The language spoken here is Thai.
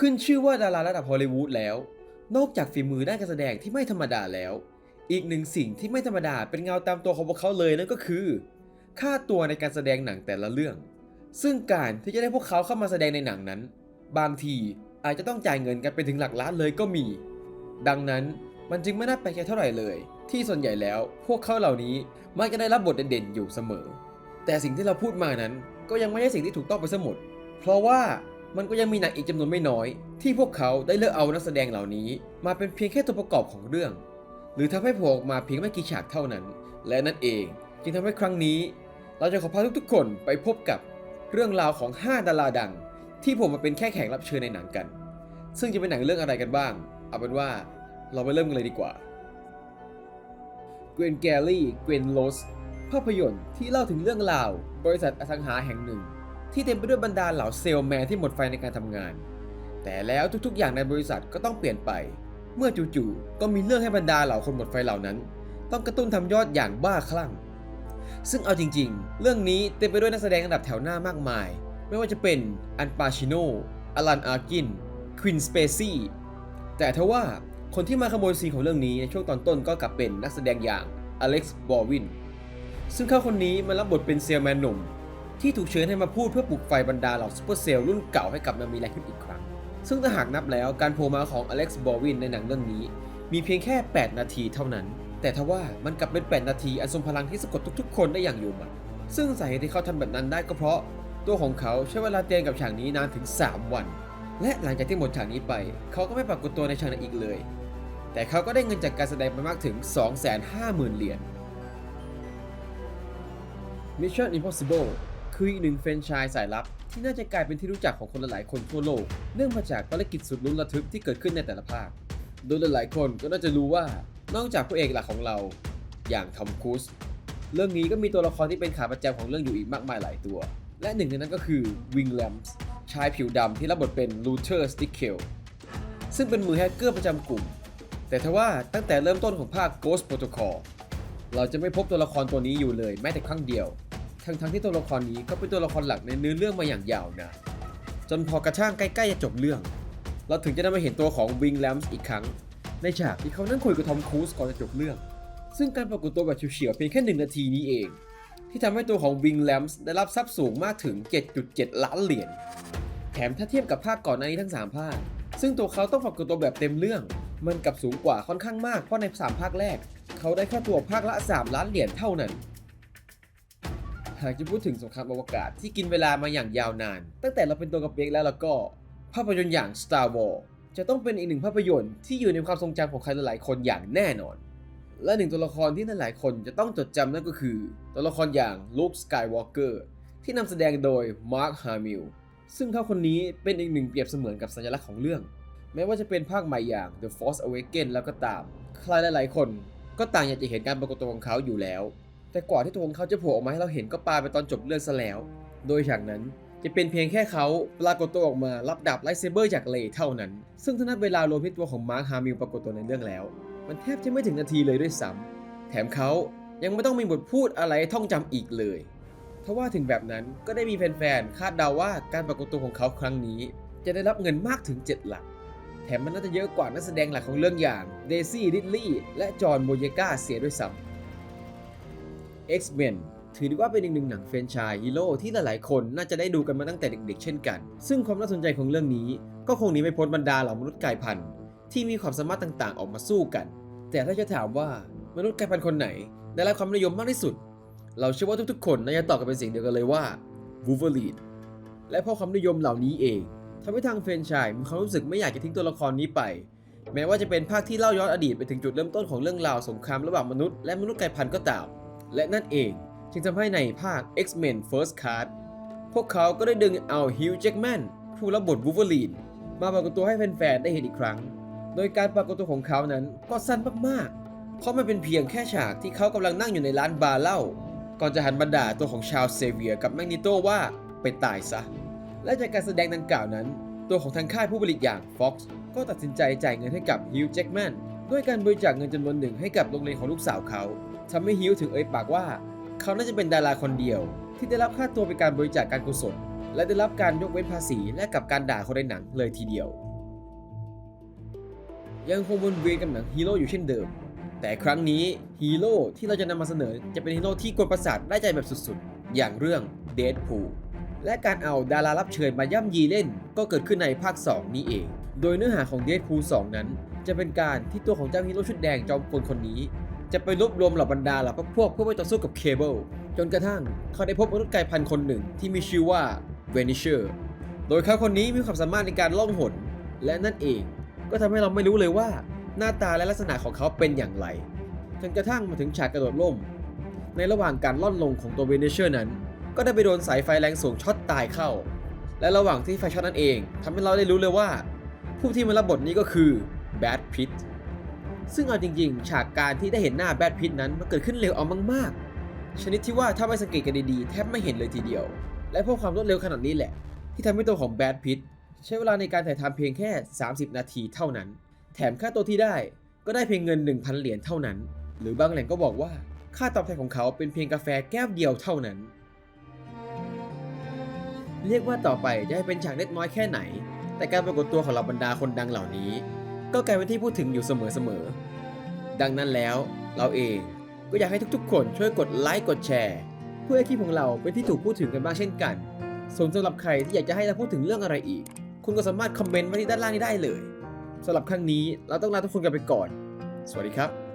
ขึ้นชื่อว่าดาราระดับฮอลลีวูดแล้ว นอกจากฝีมือด้านการแสดงที่ไม่ธรรมดาแล้ว อีกหนึ่งสิ่งที่ไม่ธรรมดาเป็นเงาตามตัวของพวกเขาเลยนั่นก็คือ ค่าตัวในการแสดงหนังแต่ละเรื่อง ซึ่งการที่จะได้พวกเขาเข้ามาแสดงในหนังนั้น บางทีอาจจะต้องจ่ายเงินกันไปถึงหลักล้านเลยก็มี ดังนั้นมันจึงไม่น่าแปลกใจเท่าไหร่เลย ที่ส่วนใหญ่แล้ว พวกเขาเหล่านี้มักจะได้รับบทเด่นๆอยู่เสมอ แต่สิ่งที่เราพูดมานั้นก็ยังไม่ใช่สิ่งที่ถูกต้องไปซะหมด เพราะว่า มันก็ยังมีหนังอีกจำนวนไม่น้อย ที่พวกเขาได้เลือกเอานักแสดงเหล่านี้ มาเป็นเพียงแค่ตัวประกอบของเรื่อง หรือทำให้โผลออกมาเพียงไม่กี่ฉากเท่านั้น และนั่นเองจึงทำให้ครั้งนี้ เราจะขอพาทุกๆคนไปพบกับเรื่องราวของ 5 ดาราดัง ที่ผมมาเป็นแค่แขกรับเชิญในหนังกัน ซึ่งจะเป็นหนังเรื่องอะไรกันบ้าง เอาเป็นว่าเราไปเริ่มกันเลยดีกว่าเกวนแกลลี่เกวนโลสภาพยนตร์ที่เล่าถึงเรื่องราว บริษัทอสังหาแห่งหนึ่ง ที่เต็มไปด้วยบรรดาเหล่าเซลส์แมนที่หมดไฟในการทำงาน แต่แล้วทุกๆ อย่างในบริษัทก็ต้องเปลี่ยนไป เมื่อจู่ๆก็มีเรื่องให้บรรดาเหล่าคนหมดไฟเหล่านั้น ต้องกระตุ้นทำยอดอย่างบ้าคลั่ง ซึ่งเอาจริงๆ เรื่องนี้เต็มไปด้วยนักแสดงระดับแถวหน้ามากมาย ไม่ว่าจะเป็นอันปาชิโนอลันอาร์กินควินสเปซี่แต่ทว่าคนที่มาขโมยซีนของเรื่องนี้ในช่วงตอนต้นก็กลับเป็นนักแสดงอย่างอเล็กซ์บอวินซึ่งเขาคนนี้มารับบทเป็นเซลแมนหนุ่ม ที่ถูกเชิญให้มาพูดเพื่อปลุกไฟบรรดาเหล่าซูเปอร์เซลล์รุ่นเก่าให้กลับมามีแรงขึ้นอีกครั้ง ซึ่งถ้าหากนับแล้วการโผล่มาของอเล็กซ์บอวินในหนังเรื่องนี้ มีเพียงแค่ 8 นาทีเท่านั้น แต่ทว่ามันกลับเป็น 8 นาทีอันทรงพลังที่สะกดทุกๆ คนได้อย่างอยู่หมัดซึ่งสาเหตุที่เขาทำแบบนั้นได้ก็เพราะ ตัวของเขาใช้เวลาเตรียมกับฉากนี้นานถึง 3 วัน และหลังจากที่หมดฉากนี้ไป เขาก็ไม่ปรากฏตัวในฉากนั้นอีกเลย แต่เขาก็ได้เงินจากการแสดงไปมากถึง 250,000เหรียญ Mission Impossible คืออีกหนึ่งแฟรนไชส์สายลับ ที่น่าจะกลายเป็นที่รู้จักของคนหลายๆคนทั่วโลก เนื่องมาจากภารกิจสุดลุ้นระทึกที่เกิดขึ้นในแต่ละภาค โดยหลายๆคนก็น่าจะรู้ว่านอกจากพระเอกหลักของเรา อย่างทอมครูซเรื่องนี้ก็มีตัวละครที่เป็นขาประจำของเรื่องอยู่อีกมากมายหลายตัว และหนึ่งในนั้นก็คือวิงแลมส์ชายผิวดำที่รับบทเป็นลูเทอร์สติเคิลซึ่งเป็นมือแฮกเกอร์ประจำกลุ่ม แต่ทว่าตั้งแต่เริ่มต้นของภาค Ghost Protocol เราจะไม่พบตัวละครตัวนี้อยู่เลยแม้แต่ครั้งเดียว ทั้งทั้งที่ตัวละครนี้ก็เป็นตัวละครหลักในเนื้อเรื่องมาอย่างยาวนานจนพอกระช่างใกล้ๆจะจบเรื่อง เราถึงจะได้มาเห็นตัวของวิงแลมส์อีกครั้ง ในฉากที่เขานั่งคุยกับทอมครูซก่อนจะจบเรื่อง ซึ่งการปรากฏตัวแบบเฉียวๆเพียงแค่หนึ่งนาทีนี้เอง ที่ทำให้ตัวของวิงแลมส์ได้รับทรัพย์สูงมากถึง 7.7 ล้านเหรียญแถมถ้าเทียบกับภาคก่อนหน้านี้ทั้ง 3 ภาค ซึ่งตัวเขาต้องปรากฏตัวแบบเต็มเรื่อง มันกับสูงกว่าค่อนข้างมากเพราะใน 3 ภาคแรก เขาได้แค่ตัวภาคละ 3 ล้านเหรียญเท่านั้น หากจะพูดถึงสงครามอวกาศที่กินเวลามาอย่างยาวนาน ตั้งแต่เราเป็นตัวกระเปียกแล้วแล้วก็ ภาพยนตร์อย่าง Star Wars จะต้องเป็นอีกหนึ่งภาพยนตร์ที่อยู่ในความทรงจำของใครหลายๆคนอย่างแน่นอน และหนึ่งตัวละครที่หลายๆคนจะต้องจดจำนั่นก็คือ ตัวละครอย่างลูคสกายวอล์กเกอร์ที่นำแสดงโดยมาร์คฮามิลซึ่งเขาคนนี้เป็นอีกหนึ่งเปรียบเสมือนกับสัญลักษณ์ของเรื่อง แม้ว่าจะเป็นภาคใหม่อย่าง The Force Awakens แล้วก็ตาม ใครหลายๆคนก็ต่างอยากจะเห็นการปรากฏตัวของเขาอยู่แล้ว แต่กว่าที่ตัวของเขาจะโผล่ออกมาให้เราเห็นก็ปาไปตอนจบเรื่องซะแล้ว โดยฉากนั้นจะเป็นเพียงแค่เขาปรากฏตัวออกมารับดาบไลท์เซเบอร์จากเลเท่านั้น ซึ่งถ้านับเวลารวมที่ตัวของมาร์คฮามิลปรากฏตัวในเรื่องแล้ว มันแทบจะไม่ถึงนาทีเลยด้วยซ้ำแถมเขายังไม่ต้องมีบทพูดอะไรท่องจำอีกเลยทว่าถึงแบบนั้นก็ได้มีแฟนๆคาดเดาว่าการปรากฏตัวของเขาครั้งนี้ จะได้รับเงินมากถึง 7 หลัก แถมมันน่าจะเยอะกว่านักแสดงหลักของเรื่องอย่างเดซี่ริดลีย์และจอห์นโบเยกาเสียด้วยซ้ำ X-Men ถือได้ว่าเป็นอีกหนึ่งหนังแฟรนไชส์ฮีโร่ที่หลายๆ คนน่าจะได้ดูกันมาตั้งแต่เด็กๆ เช่นกัน ซึ่งความน่าสนใจของเรื่องนี้ ก็คงหนีไม่พ้นบรรดาเหล่ามนุษย์กายพันธุ์ที่มีความสามารถต่างๆ ออกมาสู้กัน แต่ถ้าจะถามว่ามนุษย์กายพันธุ์คนไหน ได้รับความนิยมมากที่สุด เราเชื่อว่าทุกๆ คนน่าจะตอบกันเป็นเสียงเดียวกันเลยว่า Wolverine และเพราะความนิยมเหล่านี้เองทำให้ทางแฟรนไชส์มีความรู้สึกไม่อยากจะทิ้งตัวละครนี้ไป แม้ว่าจะเป็นภาคที่เล่าย้อนอดีตไปถึงจุดเริ่มต้นของเรื่องราวสงครามระหว่างมนุษย์และมนุษย์กายพันธุ์ก็ตาม และนั่นเองจึงทำให้ในภาค X-Men First Class พวกเขาก็ได้ดึงเอาฮิวจ์แจ็กแมนผู้รับบทวู l เวอรีนมาปรากฏตัวให้แฟนๆได้เห็นอีกครั้ง โดยการปรากฏตัวของเขานั้นก็สั้นมากๆ เพราะมันเป็นเพียงแค่ฉากที่เขากำลังนั่งอยู่ในร้านบาร์เหล้าก่อนจะหันมาด่าตัวของชาวเซเวียกับแมกนิโตว่าไปตายซะ และจากการแสดงดังกล่าวนั้น ตัวของทางค่ายผู้ผลิตอย่าง Fox ก็ตัดสินใจจ่ายเงินให้กับฮิวจ์แจ็กแมนด้วยการบริจาคเงินจำนวนหนึ่งให้กับโรงเรียนของลูกสาวเขา ทำให้ฮิวถึงเอ่ยปากว่า เขาน่าจะเป็นดาราคนเดียว ที่ได้รับค่าตัวเป็นการบริจาคการกุศล และได้รับการยกเว้นภาษีและกับการด่าคนในหนังเลยทีเดียว ยังคงวนเวียนกับหนังฮีโร่อยู่เช่นเดิม แต่ครั้งนี้ฮีโร่ที่เราจะนำมาเสนอจะเป็นฮีโร่ที่กวนประสาทได้ใจแบบสุดๆ อย่างเรื่องเด p พูและการเอาดารารับเชิญมาย่ำยีเล่น ก็เกิดขึ้นในภาค 2 นี้เอง โดยเนื้อหาของเด p พู2นั้น จะเป็นการที่ตัวของเจ้าฮีโร่ชุดแดงจอมกลคนนี้ จะไปรวบรวมเหล่าบรรดาเหล่าพวกเพื่อไปต่อสู้กับเคเบิลจนกระทั่งเขาได้พบมนุษย์กายพันธุ์คนหนึ่งที่มีชื่อว่าเวนิเชอร์โดยเขาคนนี้มีความสามารถในการล่องหน และนั่นเองก็ทำให้เราไม่รู้เลยว่าหน้าตาและลักษณะของเขาเป็นอย่างไร จนกระทั่งมาถึงฉากกระโดดร่ม ในระหว่างการล่อนลงของตัวเวเนเชอร์นั้น ก็ได้ไปโดนสายไฟแรงสูงช็อตตายเข้า และระหว่างที่ไฟช็อตนั้นเองทำให้เราได้รู้เลยว่า ผู้ที่มารับบทนี้ก็คือแบทพิท ซึ่งเอาจริง ๆ ฉากการที่ได้เห็นหน้าแบทพิทนั้นมันเกิดขึ้นเร็วเอามากๆ ชนิดที่ว่าถ้าไม่สังเกตกันดีๆ แทบไม่เห็นเลยทีเดียว และเพราะความรวดเร็วขนาดนี้แหละ ที่ทำให้ตัวของแบทพิทใช้เวลาในการถ่ายทำเพียงแค่ 30 นาทีเท่านั้น แถมค่าตัวที่ได้ก็ได้เพียงเงิน 1,000 เหรียญเท่านั้น หรือบางแหล่งก็บอกว่าค่าตอบแทนของเขาเป็นเพียงกาแฟแก้วเดียวเท่านั้น เรียกว่าต่อไปจะให้เป็นฉากเล็กน้อยแค่ไหน แต่การปรากฏตัวของเหล่าบรรดาคนดังเหล่านี้ ก็กลายเป็นที่พูดถึงอยู่เสมอๆ ดังนั้นแล้วเราเองก็อยากให้ทุกๆ คนช่วยกดไลค์กดแชร์ เพื่อให้คลิปของเราเป็นที่ถูกพูดถึงกันบ้างเช่นกัน ส่วนสำหรับใครที่อยากจะให้เราพูดถึงเรื่องอะไรอีก คุณก็สามารถคอมเมนต์ไว้ที่ด้านล่างนี้ได้เลยสำหรับครั้งนี้เราต้องลาทุกคนกันไปก่อน สวัสดีครับ